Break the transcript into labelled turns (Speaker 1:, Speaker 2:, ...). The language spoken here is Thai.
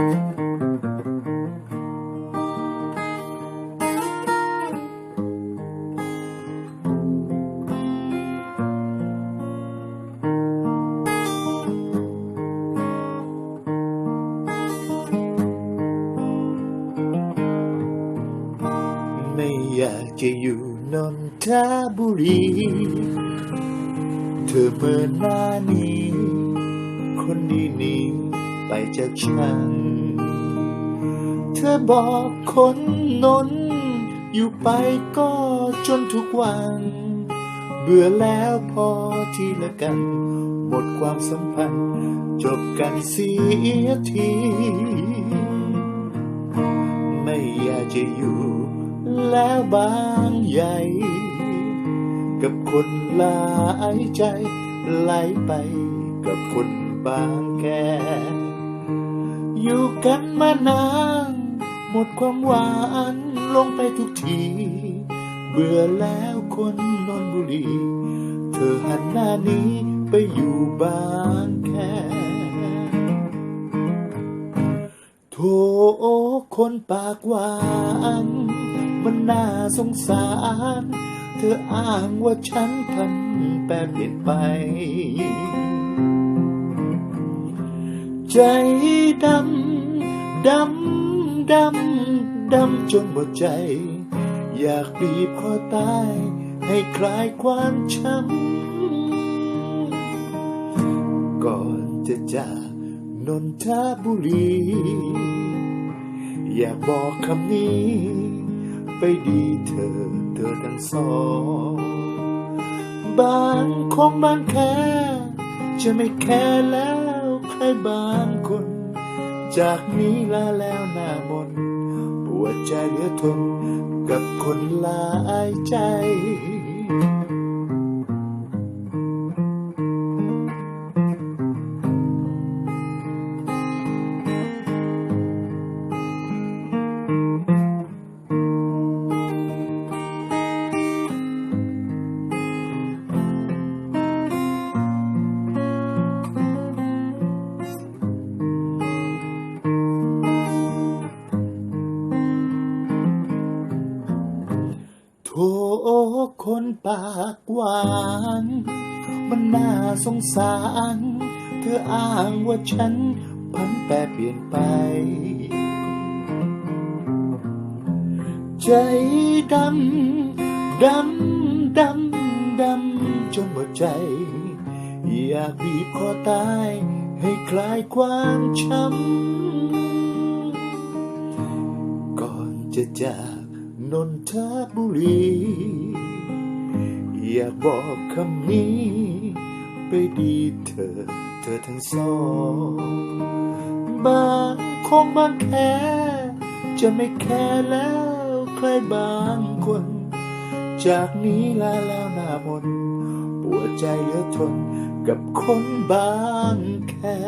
Speaker 1: ไม่อยากจะอยู่นนทบุรี เธอเมื่อหน้านี้ คนนี้นี้ไปจากฉัน ธอบอกคนนน อยู่ไปก็จนทุกวัน เบื่อแล้วพอทีละกัน หมดความสัมพันธ์ จบกันเสียที ไม่อยากจะอยู่แล้วบางใหญ่ กับคนหลายใจไหลไปกับคนบางแกอยู่กันมานาน หมดความหวานลงไปทุกที เบื่อแล้วคนนนบุรี เธอหันหน้านี้ไปอยู่บางแคโถคนปากหวาน มันน่าสงสาร เธออ้างว่าฉันพันแปรเปลี่ยนไปใจดำดำ ดำ ดำจนหมดใจ อยากบีบคอตาย ให้คลายความช้ำ ก่อนจะจากนนทบุรี อยากบอกคำนี้ ไปดีเธอเธอทั้งสองบางคงบางแค่จะไม่แค่แล้วใครบางคน จากนี้ลาแล้วหน้ามนปวดใจเหลือทนกับคนหลายใจ คนปากหวาน มันน่าสงสาร เธออ้างว่าฉันพันแปรเปลี่ยนไป ใจดำ ดำ ดำ ดำจนหมดใจ อยากบีบคอตาย ให้คลายความช้ำ ก่อนจะจาก นนทบุรี อยากบอกคำนี้ ไปดีเธอ เธอทั้งสองบางคงบางแค่ จะไม่แค่แล้วใครบางคน จากนี้ลาแล้วหน้ามนปวดใจเหลือทนกับคนบางแค่